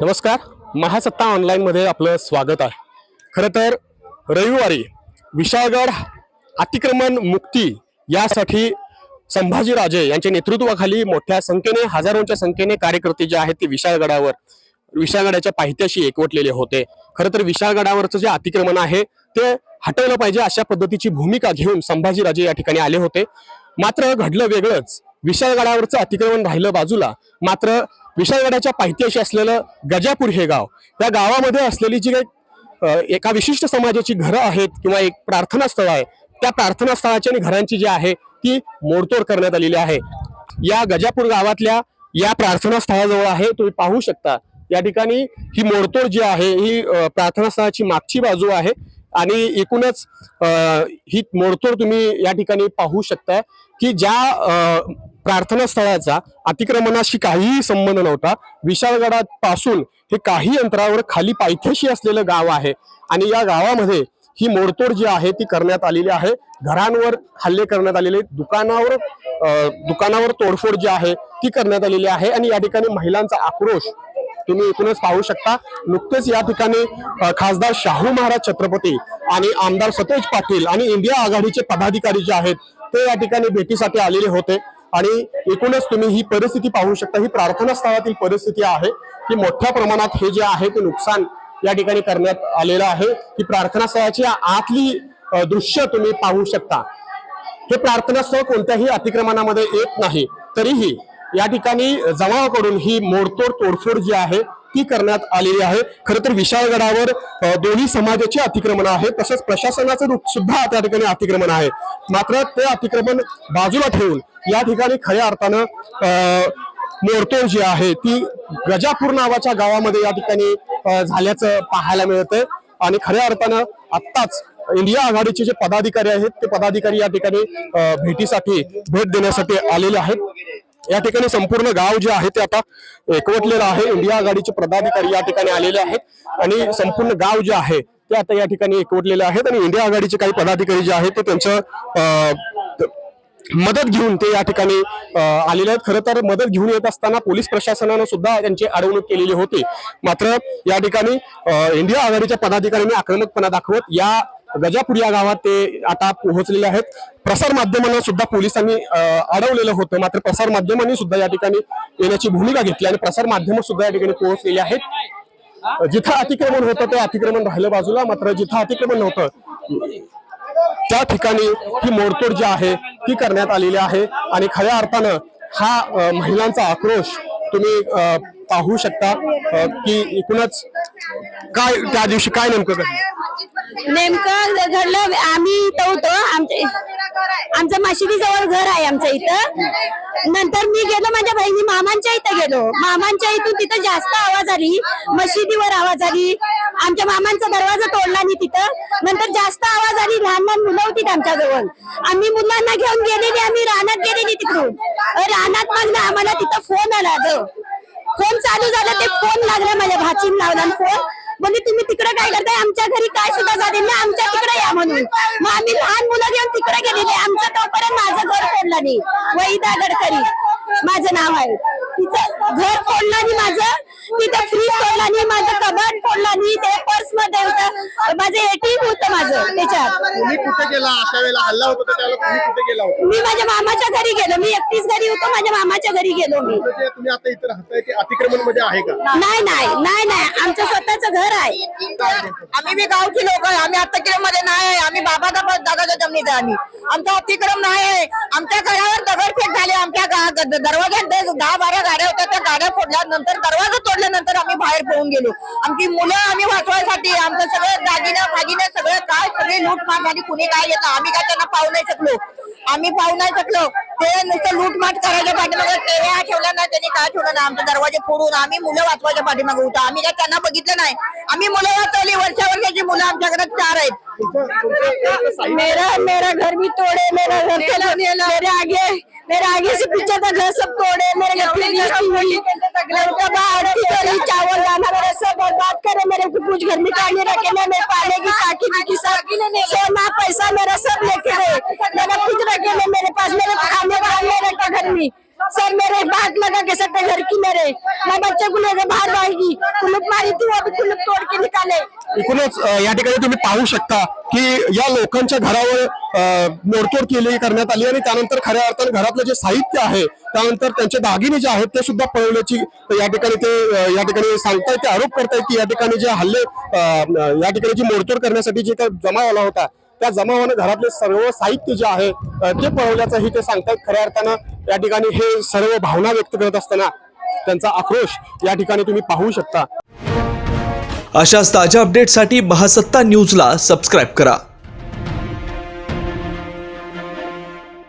नमस्कार. महासत्ता ऑनलाईनमध्ये आपलं स्वागत आहे. खरं तर रविवारी विशाळगड अतिक्रमण मुक्ती यासाठी संभाजीराजे यांच्या नेतृत्वाखाली मोठ्या संख्येने हजारोंच्या संख्येने कार्यकर्ते जे आहेत ते विशाळगडावर विशाळगडाच्या पायथ्याशी एकवटलेले होते. खरं तर विशाळगडावरचं जे अतिक्रमण आहे ते हटवलं पाहिजे अशा पद्धतीची भूमिका घेऊन संभाजीराजे या ठिकाणी आले होते. मात्र घडलं वेगळंच. विशाळगडावरचं अतिक्रमण राहिलं बाजूला. मात्र विशाळगडाच्या पायथ्याशी असलेलं गजापूर हे गाव या गावामध्ये असलेली जी काही एका विशिष्ट समाजाची घरं आहेत किंवा एक प्रार्थना स्थळ आहे त्या प्रार्थना स्थळाची आणि घरांची जी आहे ती मोडतोड करण्यात आलेली आहे. या गजापूर गावातल्या या प्रार्थना स्थळाजवळ आहे तुम्ही पाहू शकता. या ठिकाणी ही मोडतोड जी आहे ही प्रार्थनास्थळाची प्रार्थना स्थळाची मागची बाजू आहे आणि एकूणच ही मोडतोड तुम्ही या ठिकाणी पाहू शकताय की ज्या प्रार्थना स्थळाचा अतिक्रमणाशी काहीही संबंध नव्हता. विशाळगडापासून हे काही अंतरावर खाली पायथ्याशी असलेलं गाव आहे. आणि या गावामध्ये ही मोडतोड जी आहे ती करण्यात आलेली आहे. घरांवर हल्ले करण्यात आलेले दुकानावर दुकानावर तोडफोड जी आहे ती करण्यात आलेली आहे. आणि या ठिकाणी महिलांचा आक्रोश तुम्ही एकूणच पाहू शकता. नुकतेच या ठिकाणी खासदार शाहू महाराज छत्रपती आणि आमदार सतेज पाटील आणि इंडिया आघाडीचे पदाधिकारी जे आहेत ते या ठिकाणी भेटीसाठी आलेले होते. आणि एकूणच तुम्ही ही परिस्थिती पाहू शकता. ही प्रार्थना स्थळातील परिस्थिती आहे की मोठ्या प्रमाणात हे जे आहे ते नुकसान या ठिकाणी करण्यात आलेलं आहे. ही प्रार्थना स्थळाची आतली दृश्य तुम्ही पाहू शकता. हे प्रार्थना स्थळ कोणत्याही अतिक्रमणामध्ये येत नाही. तरीही या ठिकाणी जमावाकडून ही मोडतोड तोडफोड जी आहे ती करण्यात आलेली आहे. खरं तर विशाळगडावर दोन्ही समाजाची अतिक्रमण आहे तसंच प्रशासनाचं रूप सुद्धा त्या ठिकाणी अतिक्रमण आहे. मात्र ते अतिक्रमण बाजूला ठेवून या ठिकाणी खऱ्या अर्थानं मोरतोड मोडतोड जी आहे ती गजापूर नावाच्या गावामध्ये या ठिकाणी झाल्याचं पाहायला मिळतंय. आणि खऱ्या अर्थानं आत्ताच इंडिया आघाडीचे जे पदाधिकारी आहेत ते पदाधिकारी या ठिकाणी भेटीसाठी भेट देण्यासाठी आलेले आहेत. या ठिकाणी संपूर्ण गाव जे आहे ते आता एकवटलेलं आहे. इंडिया आघाडीचे पदाधिकारी या ठिकाणी आलेले आहेत. आणि संपूर्ण गाव जे आहे ते आता या ठिकाणी एकवटलेले आहेत. आणि इंडिया आघाडीचे काही पदाधिकारी जे आहेत ते त्यांचं मदत घेऊन ते या ठिकाणी आलेले आहेत. खरं तर मदत घेऊन येत असताना पोलीस प्रशासनानं सुद्धा त्यांची अडवणूक केलेली होती. मात्र या ठिकाणी इंडिया आघाडीच्या पदाधिकाऱ्यांनी आक्रमकपणा दाखवत या गजापूर या गावात ते आता पोहोचलेले आहेत. प्रसार माध्यमांना सुद्धा पोलिसांनी अडवलेलं होतं. मात्र प्रसार माध्यमांनी सुद्धा या ठिकाणी येण्याची भूमिका घेतली आणि प्रसार माध्यम सुद्धा या ठिकाणी पोहोचलेली आहेत. जिथं अतिक्रमण होतं ते अतिक्रमण राहिलं बाजूला. मात्र जिथं अतिक्रमण नव्हतं त्या ठिकाणी ही मोडतोड जी आहे ती करण्यात आलेली आहे. आणि खऱ्या अर्थानं हा महिलांचा आक्रोश तुम्ही पाहू शकता की एकूणच काय त्या दिवशी काय नेमकं घडलं? नेमकं घडलं आम्ही इथं होतो. आमच्या आमचं मशिदी जवळ घर आहे आमच्या इथं. नंतर मी गेलो माझ्या बहिणी मामांच्या इथं गेलो. मामांच्या इथून तिथं जास्त आवाज आली. मशिदीवर आवाज आली. आमच्या मामांचा दरवाजा तोडला नाही तिथं. नंतर जास्त आवाज आली. लहान लहान मुलं होती आमच्या जवळ आम्ही मुलांना घेऊन गेलेली आम्ही रानात गेलेली तिकडून. रानात मग ना आम्हाला तिथं फोन आला फोन चालू झाला ते फोन लागला माझ्या भाचीन लावला फोन. म्हणजे तिकडे काय करताय? आमच्या घरी काय सुद्धा झाले ना आमच्या तिकडे या म्हणून. मग आम्ही लहान मुलं घेऊन तिकडे गेलेले. आमचं तोपर्यंत माझं घर फोडलं नाही. वैदा गडकरी. माझं नाव आहे. तिचं घर फोडलं नाही माझं? तिथं फ्रीज फोडला नाही माझं कबड फोडला नाही ते पर्समध्ये होतं. माझं एटीएम होतं माझं त्याच्यात. तुम्ही कुठे गेला? अशा वेळेला हल्ला होता तर त्याला तुम्ही कुठे गेला होता? मी माझ्या मामाच्या घरी गेलो मी एकटीच घरी होतो माझ्या मामाच्या घरी गेलो मी. तुमचं जे तुम्ही आता इथे राहताय ते अतिक्रमणमध्ये आहे का? नाही नाही नाही नाही. आमचं स्वतःच घर आहे. आम्ही बी गावची लोक आहे. आम्ही मध्ये नाही आहे आम्ही बाबा दादा दादाच्या जमिनीत आहे आम्ही. आमचा अतिक्रम नाही आहे. आमच्या घरावर दगडफेक झाली. आमच्या दरवाज्यात दहा बारा गाड्या होत्या. त्या गाड्या फोडल्या नंतर दरवाजा तोडल्यानंतर आम्ही बाहेर पळून गेलो. आमची मुलं आम्ही वाचवायसाठी आमचं सगळं दागिनं फागिनं सगळं काय सगळी लूटमाट झाली. कुणी काय येतं? आम्ही काय त्यांना पाहू नाही शकलो. आम्ही पाहू नाही शकलो. ते नुसतं लूटमाट करायच्या पाठीमागे टेव्या ठेवल्या नाही त्यांनी काय ठेवलं नाही? आमचे दरवाजे फोडून आम्ही मुलं वाचवायच्या पाठीमागे होतो आम्ही काय त्यांना बघितलं नाही. आम्ही मुलं वाचवली. वर्षा वर्षाची मुलं आमच्या घरात चार आहेत. मेरा मेरा घर भी तोड़े मेरा घर मेरे आगे मेरे आगे से पीछे तक घर सब तोड़े मेरे घर की चावल दाना मेरा सब बर्बाद करे मेरे को कुछ घर में खाने रखे ना मेरे पाले की टाकी की सोना पैसा मेरा सब लेके गए। मेरा कुछ रखे मेरे पास मेरे खाने का नहीं रखा घर में सर मेरे बात लगा के सकते घर की मेरे। मैं बच्चे को लेकर बाहर आएगी। कुलूप मारी थी वो भी कुलूप तोड़ के निकाले। एकूणच अ, या ठिकाणी तुम्ही पाहू शकता की या लोकांच्या घरावर अ, मोडतोड केली करण्यात आली आणि त्यानंतर खऱ्या अर्थाने घरातलं जे साहित्य आहे त्यानंतर त्यांचे दागिने जे आहेत ते सुद्धा पळवल्याची या ठिकाणी ते अ, या ठिकाणी सांगतायत ते आरोप करतायत की या ठिकाणी जे हल्ले अ, या ठिकाणी जी मोडतोड करण्यासाठी जे काही जमा आला होता त्या जमावानं घरातले सर्व साहित्य जे आहे ते पळवल्याचंही ते सांगतायत. खऱ्या अर्थानं या ठिकाणी हे सर्व भावना व्यक्त करत असताना त्यांचा आक्रोश या ठिकाणी तुम्ही पाहू शकता. अशाच ताज्या अपडेटसाठी महासत्ता न्यूजला सबस्क्राईब करा.